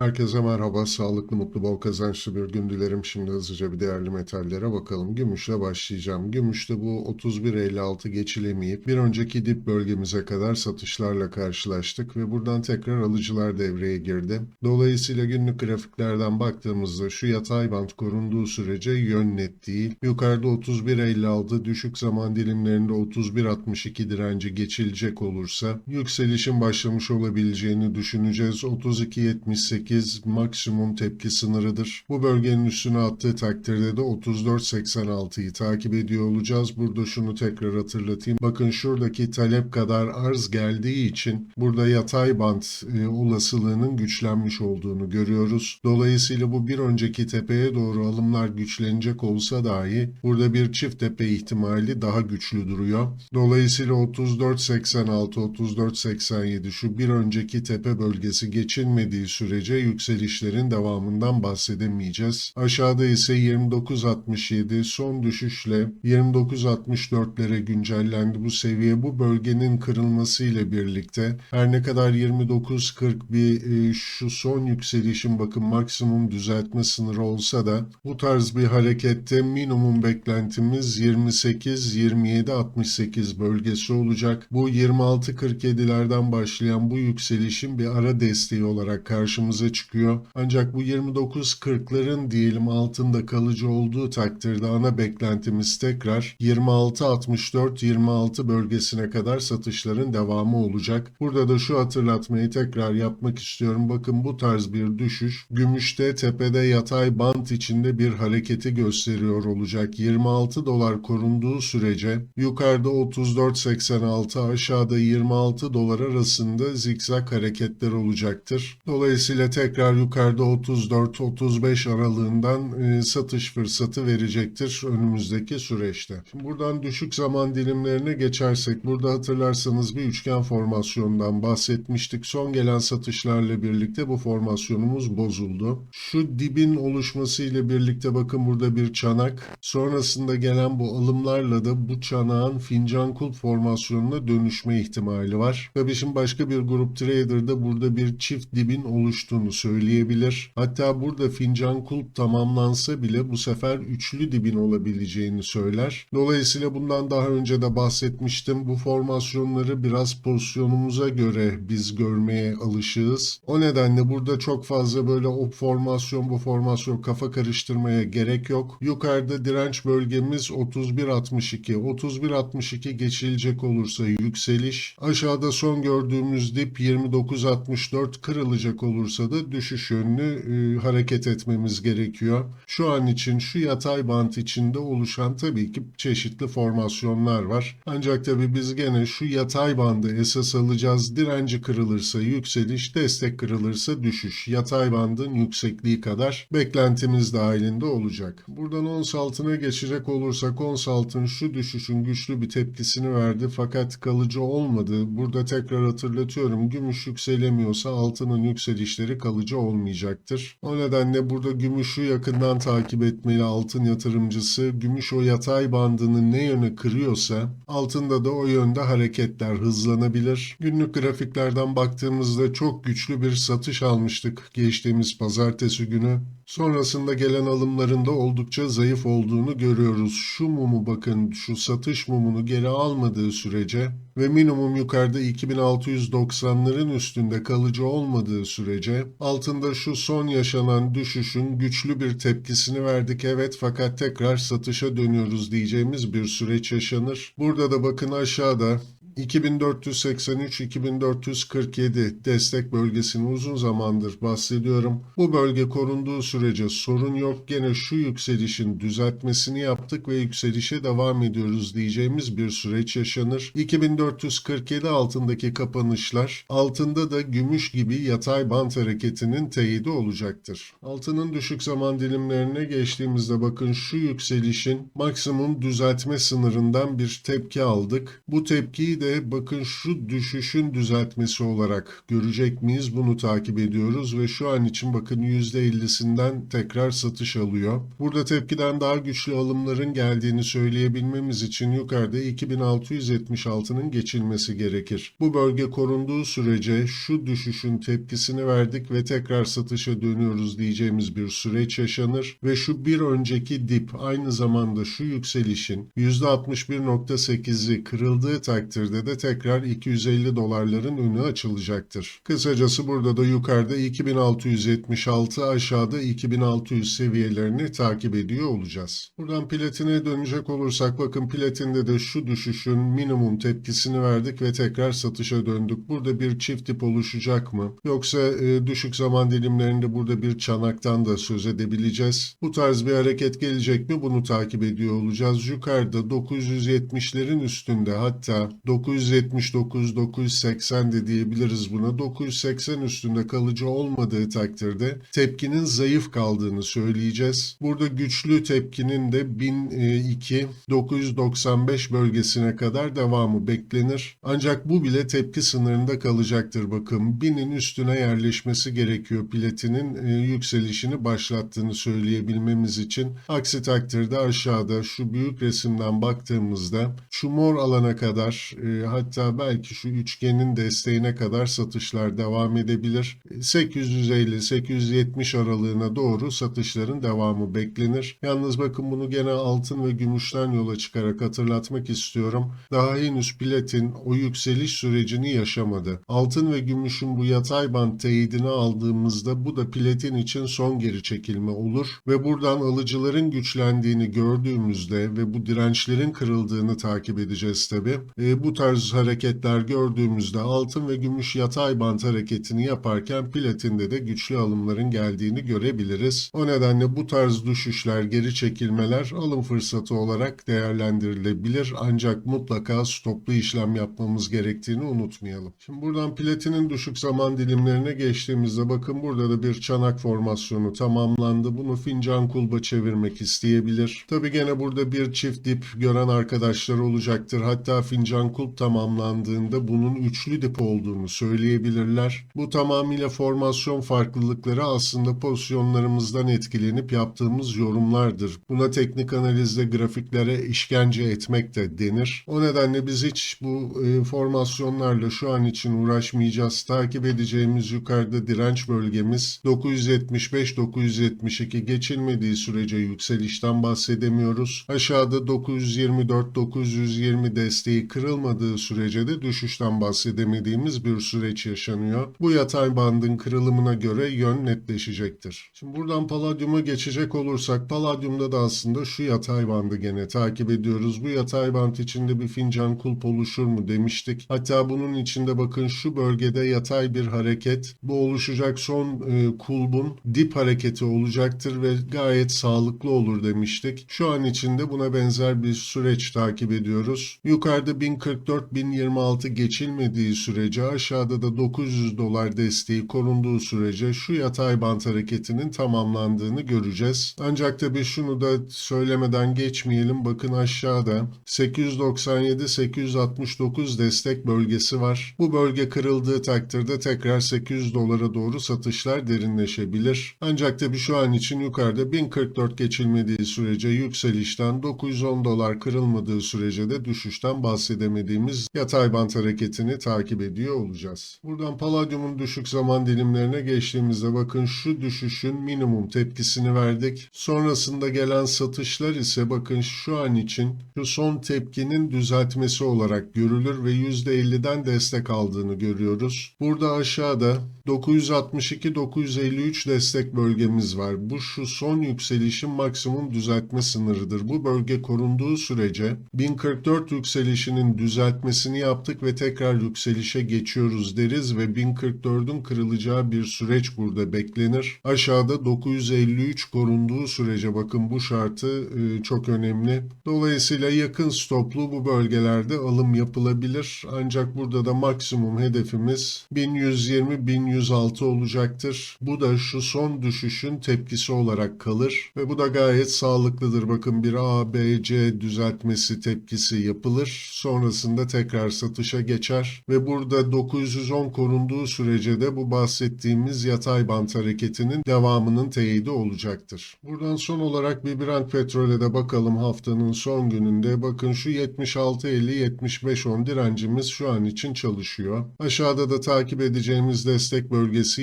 Herkese merhaba, sağlıklı, mutlu, bol kazançlı bir gün dilerim. Şimdi hızlıca bir değerli metallere bakalım. Gümüşle başlayacağım. Gümüşte bu 31.56 geçilemeyip bir önceki dip bölgemize kadar satışlarla karşılaştık ve buradan tekrar alıcılar devreye girdi. Dolayısıyla günlük grafiklerden baktığımızda şu yatay bant korunduğu sürece yön net değil. Yukarıda 31.56 düşük zaman dilimlerinde 31.62 direnci geçilecek olursa yükselişin başlamış olabileceğini düşüneceğiz. 32.78 maksimum tepki sınırıdır. Bu bölgenin üstüne attığı takdirde de 34.86'yı takip ediyor olacağız. Burada şunu tekrar hatırlatayım. Bakın şuradaki talep kadar arz geldiği için burada yatay bant e, olasılığının güçlenmiş olduğunu görüyoruz. Dolayısıyla bu bir önceki tepeye doğru alımlar güçlenecek olsa dahi burada bir çift tepe ihtimali daha güçlü duruyor. Dolayısıyla 34.86, 34.87 şu bir önceki tepe bölgesi geçilmediği sürece yükselişlerin devamından bahsedemeyeceğiz. Aşağıda ise 29.67 son düşüşle 29.64'lere güncellendi bu seviye. Bu bölgenin kırılması ile birlikte her ne kadar 29.40 bir e, şu son yükselişin bakın maksimum düzeltme sınırı olsa da bu tarz bir harekette minimum beklentimiz 28-27-68 bölgesi olacak. Bu 26-47'lerden başlayan bu yükselişin bir ara desteği olarak karşımıza çıkıyor. Ancak bu 29-40'ların diyelim altında kalıcı olduğu takdirde ana beklentimiz tekrar 26-64-26 bölgesine kadar satışların devamı olacak. Burada da şu hatırlatmayı tekrar yapmak istiyorum. Bakın bu tarz bir düşüş gümüşte tepede yatay bant içinde bir hareketi gösteriyor olacak. 26 dolar korunduğu sürece yukarıda 34.86 aşağıda 26 dolar arasında zikzak hareketler olacaktır. Dolayısıyla tekrar yukarıda 34-35 aralığından e, satış fırsatı verecektir önümüzdeki süreçte. Şimdi buradan düşük zaman dilimlerine geçersek burada hatırlarsanız bir üçgen formasyondan bahsetmiştik. Son gelen satışlarla birlikte bu formasyonumuz bozuldu. Şu dibin oluşması ile birlikte bakın burada bir çanak. Sonrasında gelen bu alımlarla da bu çanağın fincan kulp formasyonuna dönüşme ihtimali var. Tabii şimdi başka bir grup trader'da burada bir çift dibin oluştuğunu söyleyebilir. Hatta burada fincan kulp tamamlansa bile bu sefer üçlü dibin olabileceğini söyler. Dolayısıyla bundan daha önce de bahsetmiştim. Bu formasyonları biraz pozisyonumuza göre biz görmeye alışığız. O nedenle burada çok fazla böyle o formasyon bu formasyon kafa karıştırmaya gerek yok. Yukarıda direnç bölgemiz 31.62. 31.62 geçilecek olursa yükseliş. Aşağıda son gördüğümüz dip 29.64 kırılacak olursa da düşüş yönlü e, hareket etmemiz gerekiyor. Şu an için şu yatay bant içinde oluşan tabii ki çeşitli formasyonlar var. Ancak tabii biz gene şu yatay bandı esas alacağız. Direnci kırılırsa yükseliş, destek kırılırsa düşüş. Yatay bandın yüksekliği kadar beklentimiz dahilinde olacak. Buradan ons altına geçecek olursak ons altın şu düşüşün güçlü bir tepkisini verdi fakat kalıcı olmadı. Burada tekrar hatırlatıyorum gümüş yükselemiyorsa altının yükselişleri kalıcı olmayacaktır. O nedenle burada gümüşü yakından takip etmeli altın yatırımcısı. Gümüş o yatay bandını ne yöne kırıyorsa altında da o yönde hareketler hızlanabilir. Günlük grafiklerden baktığımızda çok güçlü bir satış almıştık geçtiğimiz pazartesi günü. Sonrasında gelen alımlarında oldukça zayıf olduğunu görüyoruz. Şu mumu bakın şu satış mumunu geri almadığı sürece ve minimum yukarıda 2690'ların üstünde kalıcı olmadığı sürece altında şu son yaşanan düşüşün güçlü bir tepkisini verdik evet fakat tekrar satışa dönüyoruz diyeceğimiz bir süreç yaşanır. Burada da bakın aşağıda 2483-2447 destek bölgesini uzun zamandır bahsediyorum. Bu bölge korunduğu sürece sorun yok. Gene şu yükselişin düzeltmesini yaptık ve yükselişe devam ediyoruz diyeceğimiz bir süreç yaşanır. 2447 altındaki kapanışlar altında da gümüş gibi yatay bant hareketinin teyidi olacaktır. Altının düşük zaman dilimlerine geçtiğimizde bakın şu yükselişin maksimum düzeltme sınırından bir tepki aldık. Bu tepkiyi de de bakın şu düşüşün düzeltmesi olarak görecek miyiz? Bunu takip ediyoruz ve şu an için bakın %50'sinden tekrar satış alıyor. Burada tepkiden daha güçlü alımların geldiğini söyleyebilmemiz için yukarıda 2676'nın geçilmesi gerekir. Bu bölge korunduğu sürece şu düşüşün tepkisini verdik ve tekrar satışa dönüyoruz diyeceğimiz bir süreç yaşanır ve şu bir önceki dip aynı zamanda şu yükselişin %61.8'i kırıldığı takdirde de tekrar 250 dolarların önü açılacaktır. Kısacası burada da yukarıda 2676 aşağıda 2600 seviyelerini takip ediyor olacağız. Buradan platine dönecek olursak bakın platinde de şu düşüşün minimum tepkisini verdik ve tekrar satışa döndük. Burada bir çift dip oluşacak mı? Yoksa e, düşük zaman dilimlerinde burada bir çanaktan da söz edebileceğiz. Bu tarz bir hareket gelecek mi? Bunu takip ediyor olacağız. Yukarıda 970'lerin üstünde hatta 979-980 de diyebiliriz buna. 980 üstünde kalıcı olmadığı takdirde tepkinin zayıf kaldığını söyleyeceğiz. Burada güçlü tepkinin de 1002 995 bölgesine kadar devamı beklenir. Ancak bu bile tepki sınırında kalacaktır bakın. 1000'in üstüne yerleşmesi gerekiyor platinin e, yükselişini başlattığını söyleyebilmemiz için. Aksi takdirde aşağıda şu büyük resimden baktığımızda şu mor alana kadar e, hatta belki şu üçgenin desteğine kadar satışlar devam edebilir. 850-870 aralığına doğru satışların devamı beklenir. Yalnız bakın bunu gene altın ve gümüşten yola çıkarak hatırlatmak istiyorum. Daha henüz platin o yükseliş sürecini yaşamadı. Altın ve gümüşün bu yatay band teyidini aldığımızda bu da platin için son geri çekilme olur ve buradan alıcıların güçlendiğini gördüğümüzde ve bu dirençlerin kırıldığını takip edeceğiz tabi. E, bu tarz hareketler gördüğümüzde altın ve gümüş yatay bant hareketini yaparken platinde de güçlü alımların geldiğini görebiliriz. O nedenle bu tarz düşüşler, geri çekilmeler alım fırsatı olarak değerlendirilebilir ancak mutlaka stoplu işlem yapmamız gerektiğini unutmayalım. Şimdi buradan platinin düşük zaman dilimlerine geçtiğimizde bakın burada da bir çanak formasyonu tamamlandı. Bunu fincan kulba çevirmek isteyebilir. Tabi gene burada bir çift dip gören arkadaşlar olacaktır. Hatta fincan tamamlandığında bunun üçlü dip olduğunu söyleyebilirler. Bu tamamıyla formasyon farklılıkları aslında pozisyonlarımızdan etkilenip yaptığımız yorumlardır. Buna teknik analizde grafiklere işkence etmek de denir. O nedenle biz hiç bu e, formasyonlarla şu an için uğraşmayacağız. Takip edeceğimiz yukarıda direnç bölgemiz 975-972 geçilmediği sürece yükselişten bahsedemiyoruz. Aşağıda 924-920 desteği kırılmadığı sürece de düşüşten bahsedemediğimiz bir süreç yaşanıyor. Bu yatay bandın kırılımına göre yön netleşecektir. Şimdi buradan paladyuma geçecek olursak paladyumda da aslında şu yatay bandı gene takip ediyoruz. Bu yatay band içinde bir fincan kulp oluşur mu demiştik. Hatta bunun içinde bakın şu bölgede yatay bir hareket. Bu oluşacak son e, kulbun dip hareketi olacaktır ve gayet sağlıklı olur demiştik. Şu an içinde buna benzer bir süreç takip ediyoruz. Yukarıda 1044-1026 geçilmediği sürece aşağıda da 900 dolar desteği korunduğu sürece şu yatay bant hareketinin tamamlandığını göreceğiz. Ancak tabii şunu da söylemeden geçmeyelim. Bakın aşağıda 897-869 destek bölgesi var. Bu bölge kırıldığı takdirde tekrar 800 dolara doğru satışlar derinleşebilir. Ancak tabii şu an için yukarıda 1044 geçilmediği sürece yükselişten 910 dolar kırılmadığı sürece de düşüşten bahsedemediğimiz yatay bant hareketini takip ediyor olacağız. Buradan paladyumun düşük zaman dilimlerine geçtiğimizde bakın şu düşüşün minimum tepkisini verdik. Sonrasında gelen satışlar ise bakın şu an için şu son tepkinin düzeltmesi olarak görülür ve %50'den destek aldığını görüyoruz. Burada aşağıda 962-953 destek bölgemiz var. Bu şu son yükselişin maksimum düzeltme sınırıdır. Bu bölge korunduğu sürece 1044 yükselişinin düzeltmesini yaptık ve tekrar yükselişe geçiyoruz deriz ve 1044'ün kırılacağı bir süreç burada beklenir. Aşağıda 953 korunduğu sürece bakın bu şartı e, çok önemli. Dolayısıyla yakın stoplu bu bölgelerde alım yapılabilir. Ancak burada da maksimum hedefimiz 1120-1106 olacaktır. Bu da şu son düşüşün tepkisi olarak kalır ve bu da gayet sağlıklıdır. Bakın bir A, B, C düzeltmesi tepkisi yapılır. Sonrasında sonrasında tekrar satışa geçer ve burada 910 korunduğu sürece de bu bahsettiğimiz yatay bant hareketinin devamının teyidi olacaktır. Buradan son olarak bir Brent petrole de bakalım haftanın son gününde. Bakın şu 76.50-75.10 direncimiz şu an için çalışıyor. Aşağıda da takip edeceğimiz destek bölgesi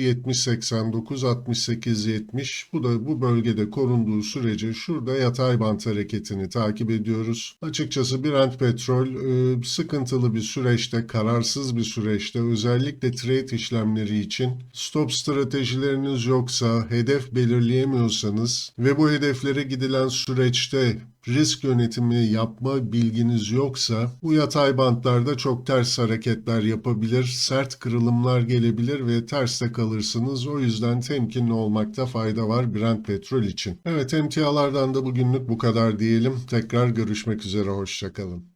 70.89-68.70. Bu da bu bölgede korunduğu sürece şurada yatay bant hareketini takip ediyoruz. Açıkçası Brent petrol e, sıkıntılı bir süreçte, kararsız bir süreçte özellikle trade işlemleri için stop stratejileriniz yoksa, hedef belirleyemiyorsanız ve bu hedeflere gidilen süreçte risk yönetimi yapma bilginiz yoksa bu yatay bantlarda çok ters hareketler yapabilir, sert kırılımlar gelebilir ve terste kalırsınız. O yüzden temkinli olmakta fayda var Brent petrol için. Evet emtialardan da bugünlük bu kadar diyelim. Tekrar görüşmek üzere, hoşçakalın.